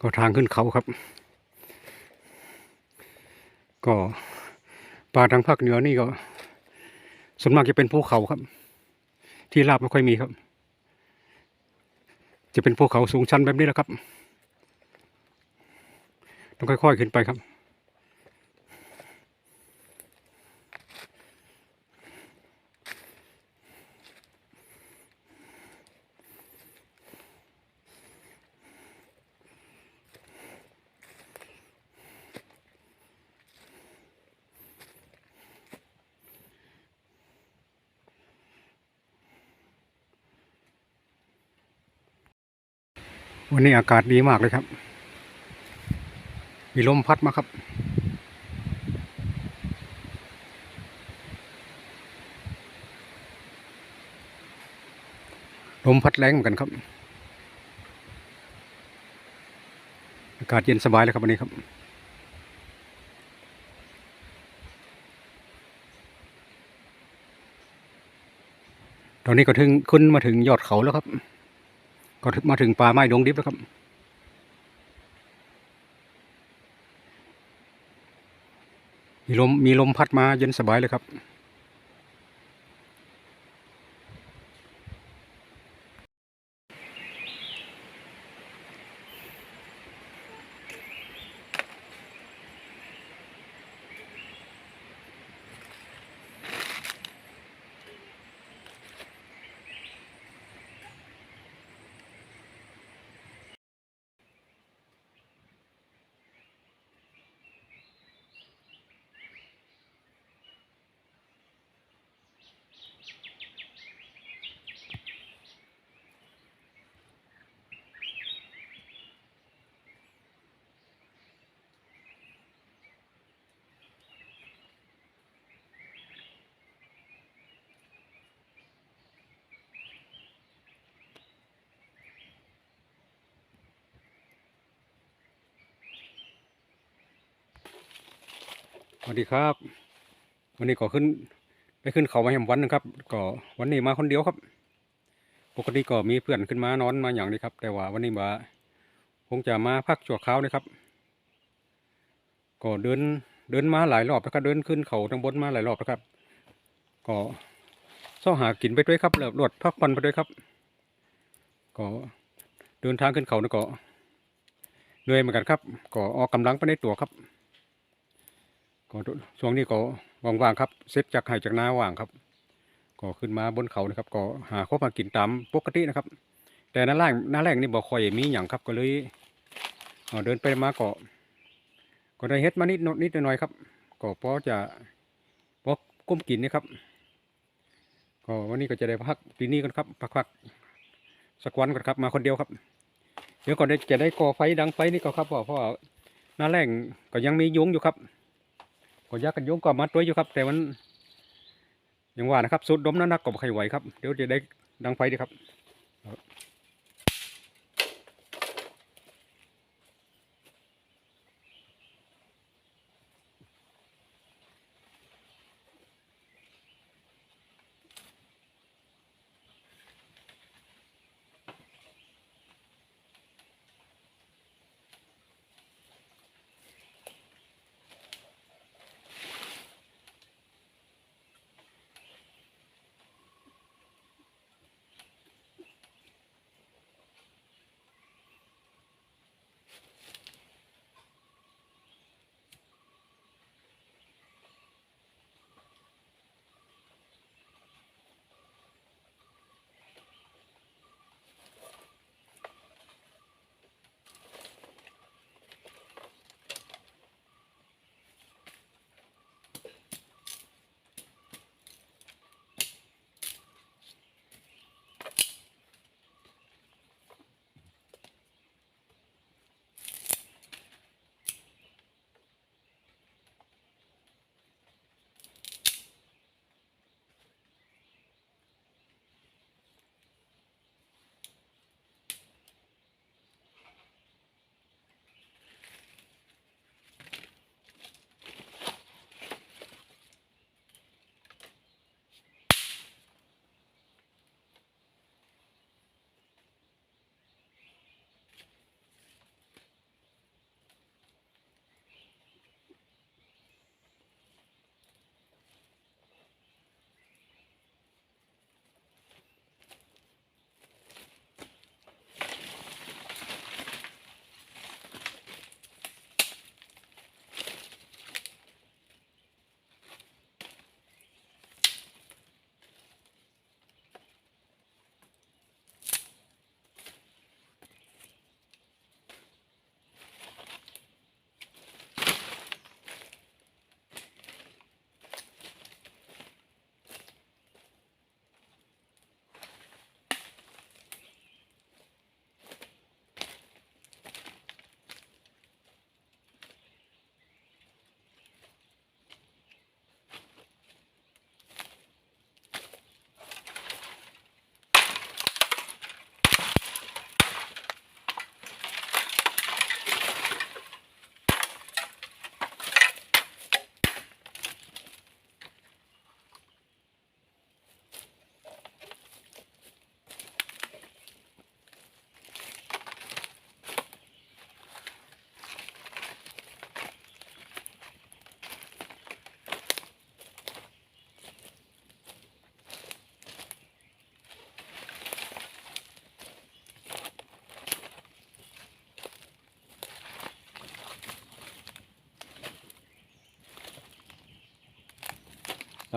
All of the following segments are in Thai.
ก็ทางขึ้นเขาครับ ก็ป่าทางภาคเหนือนี่ก็ส่วนมากจะเป็นภูเขาครับ ที่ราบไม่ค่อยมีครับ จะเป็นภูเขาสูงชันแบบนี้แหละครับ ต้องค่อยๆขึ้นไปครับ วันนี้อากาศดีมากเลยครับ มีลมพัดมาครับ ลมพัดแรงเหมือนกันครับ อากาศเย็นสบายเลยครับวันนี้ครับตอนนี้ก็ถึงขึ้นมาถึงยอดเขาแล้วครับ ก็มาถึงป่าไม้ดงดิบแล้วครับ มีลมมีลมพัดมาเย็นสบายเลยครับ สวัสดีครับ วันนี้ก็ขึ้นไปขึ้นเขามาแหมวันนึงครับ ก็วันนี้มาคนเดียวครับ ปกติก็มีเพื่อนขึ้นมานอนมาอย่างนี้ครับ แต่ว่าวันนี้มาคงจะมาพักชั่วคราวนะครับ ก็เดินเดินมาหลายรอบนะครับเดินขึ้นเขาทางบนมาหลายรอบนะครับ ก็เสาหากินไปด้วยครับแล้วรวดพักผ่อนไปด้วยครับ ก็เดินทางขึ้นเขานี่ก็เหนื่อยเหมือนกันครับ ก็ออกกำลังไปในตัวครับ ก็ช่วงนี้ก็ว่างๆครับเซตจากไห่จากนาว่างครับ ก็ขึ้นมาบนเขานะครับ ก็หาข้าวมากินตามปกตินะครับ แต่หน้าแรงหน้าแรงนี่บ่ค่อยมีอย่างครับก็เลยเดินไปมาก็ก็ได้เฮ็ดมานิดนิดหน่อยครับ ก็พอจะพอก้มกินนี่ครับก็วันนี้ก็จะได้พักปีนี้กันครับพักๆสักวันก่อนครับมาคนเดียวครับ เดี๋ยวก่อนจะได้ก่อไฟดังไฟนี่ก็ครับเพราะเพราะว่าหน้าแรงก็ยังมียุงอยู่ครับ ก็ยักกันโยงก็มัดไว้อยู่ครับ แต่มันอย่างว่านะครับสุดดมน้ำหนักก็บ่ใครไหวครับเดี๋ยวจะได้ดังไฟดีครับ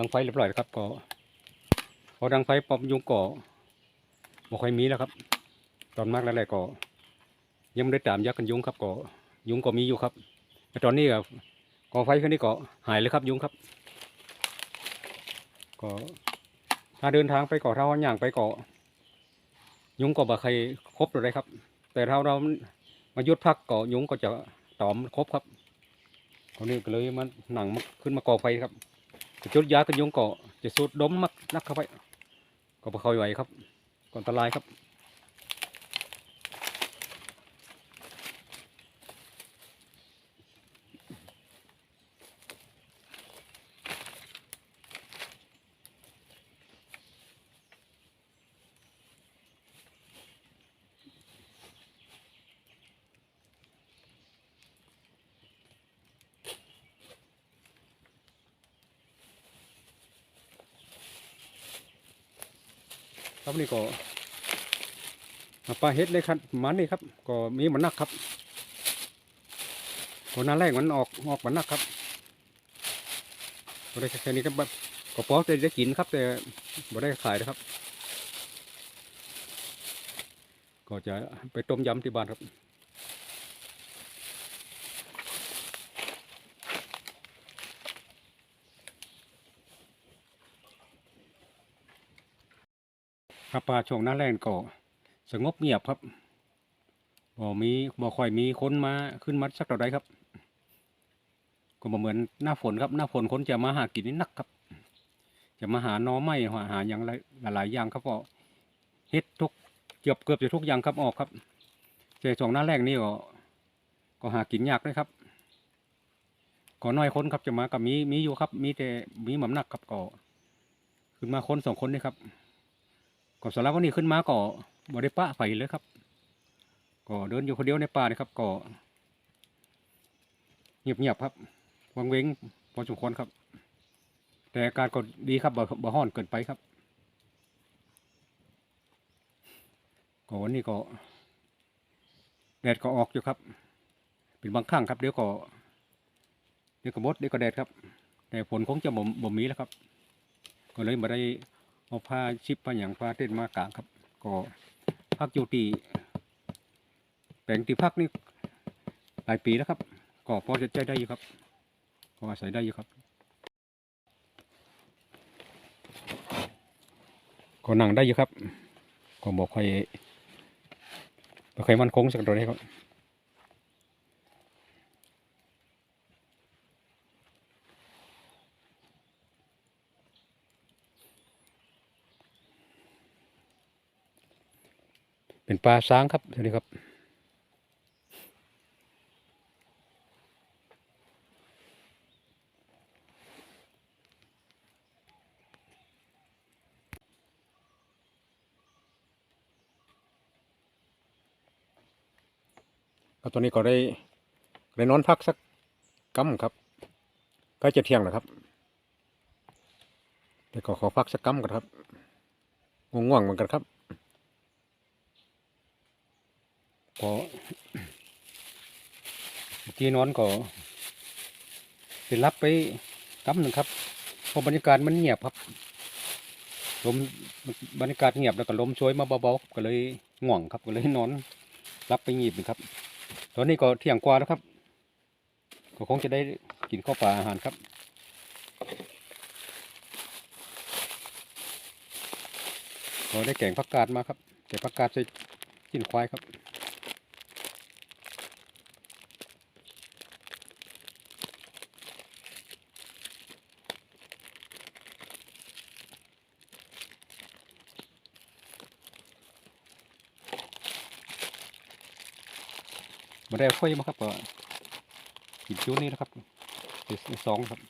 ดังไฟเรียบร้อยแล้วครับก็พอดังไฟปอบยุงก็บ่ค่อยมีแล้วครับ ตอนมากแล้วแหละก็ ยังไม่ได้ตามยักษ์กันยุงครับก็ยุงก็มีอยู่ครับแต่ตอนนี้ก็กองไฟขึ้นนี้ก็หายเลยครับยุงครับ ก็ถ้าเดินทางไปเกาะเท่าอย่างไปเกาะยุงก็บ่ใครครบเลยครับ แต่ถ้าเรามายุดพักเกาะยุงก็จะตอมครบครับตอนนี้ก็เลยมาหนังขึ้นมาก่อไฟครับ จุดยากันยงเกาะจะสูดดมมักนักเข้าไปก็บ่เขาไหวครับก็อันตรายครับ ครับนี่ก็ปลาเฮ็ดเลยครับมันนี่ครับ ก็มีมันนักครับคนนั้นแรกมันออกออกมันนักครับก็ได้แค่นี้ก็แบบก็พอจะได้กินครับ แต่บ่ได้ขายนะครับ ก็จะไปต้มยำที่บ้านครับ ครับปลาช่วงหน้าแรงก็สงบเงียบครับบ่มีบ่ค่อยมีคนมาขึ้นมาสักเท่าใดครับ ก็บ่เหมือนหน้าฝนครับ หน้าฝนคนจะมาหากินนี่นักครับ จะมาหาหน่อไม้หาหาอย่างไรหลาย ๆ อย่างครับก็เฮ็ดทุกเกือบเกือบจะทุกอย่างครับออกครับแต่ช่วงหน้าแรงนี่ก็ก็หากินยากเลยครับก็น้อยคนครับจะมากับมีมีอยู่ครับ มีแต่มีหม่ำหนักครับก็ขึ้นมาคนสองคนนี่ครับ ก็สำหรับวันนี้ขึ้นมาก็บริปะไฟเลยครับ ก็เดินอยู่คนเดียวในป่านี่ครับ ก็เงียบๆครับวังเวงพอสมควรครับ แต่อาการก็ดีครับบ่บ่ห้อนเกินไปครับก็วันนี้ก็แดดก็ออกอยู่ครับ เป็นบางครั้งครับเดี๋ยวก็เดี๋ยวก็มดเดี๋ยวก็แดดครับ แต่ฝนคงจะบ่บ่มีแล้วครับ ก็เลยมาได้ เอาผ้าชิปผ้าอย่างผ้าเต้นมากางครับ ก็พักอยู่ที่แปลงที่พักนี่หลายปีแล้วครับ ก็พอจะใจได้อยู่ครับ ก็อาศัยได้อยู่ครับ ก็นั่งได้อยู่ครับ ก็บอกใครใครมันคงสักตัวได้ครับ เป็นปลาช้างครับสวัสดีครับก็ตอนนี้ก็ได้ได้นอนพักสักกัมครับใกล้จะเที่ยงแล้วครับแต่ก็ขอพักสักกัมกันครับง่วงๆเหมือนกันครับ ก็เมื่อกี้นอนก็ไปรับไปกัมหนึ่งครับเพราะบรรยากาศมันเงียบครับลมบรรยากาศเงียบแล้วก็ลมช่วยมาเบาๆก็เลยง่วงครับก็เลยนอน รับไปงีบหนึ่งครับ ตอนนี้ก็เที่ยงกว่าแล้วครับ ก็คงจะได้กินข้าวปลาอาหารครับก็ได้แกงผักกาดมาครับแกงผักกาดใส่กินควายครับ มาได้ค่อยมาครับก็กินชิ้วนี้นะครับสองครับ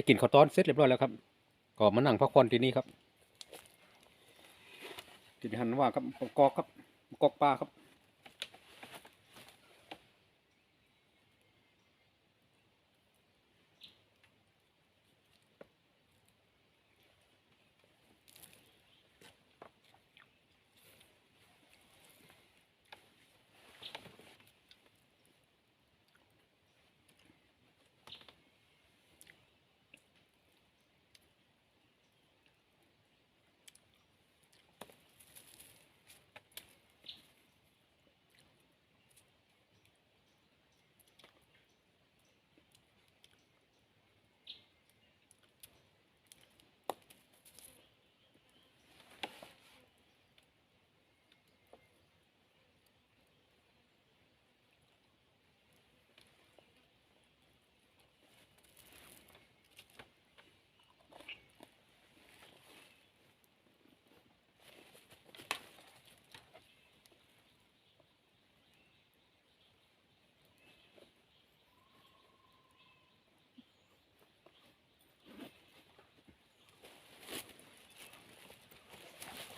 ได้กินข้าวต้อนเสร็จเรียบร้อยแล้วครับก็มานั่งพักผ่อนที่นี่ครับกินหันว่าครับกอกครับกอกปลาครับ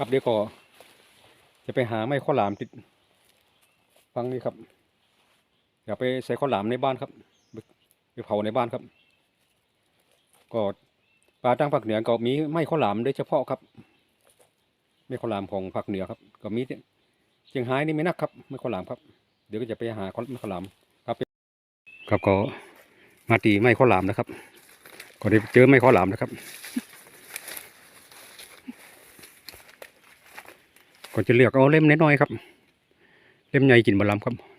ครับเดี๋ยวก็จะไปหาไม้ข้าวหลามติด ฟังนี่ครับอย่าไปใส่ข้าวหลามในบ้านครับไปเผาในบ้านครับ ก็ปลาตั้งภาคเหนือก็มีไม้ข้าวหลามโดยเฉพาะครับไม้ข้าวหลามของภาคเหนือครับ ก็มีที่เชียงรายนี่ไม่นักครับไม้ข้าวหลามครับ เดี๋ยวก็จะไปหาข้าวไม้ข้าวหลามครับ ครับก็มาตีไม้ข้าวหลามนะครับก็ได้เจอไม้ข้าวหลามนะครับ ก็จะเลือกเอาเล่มน้อยๆครับ เล่มใหญ่กินบะลำครับ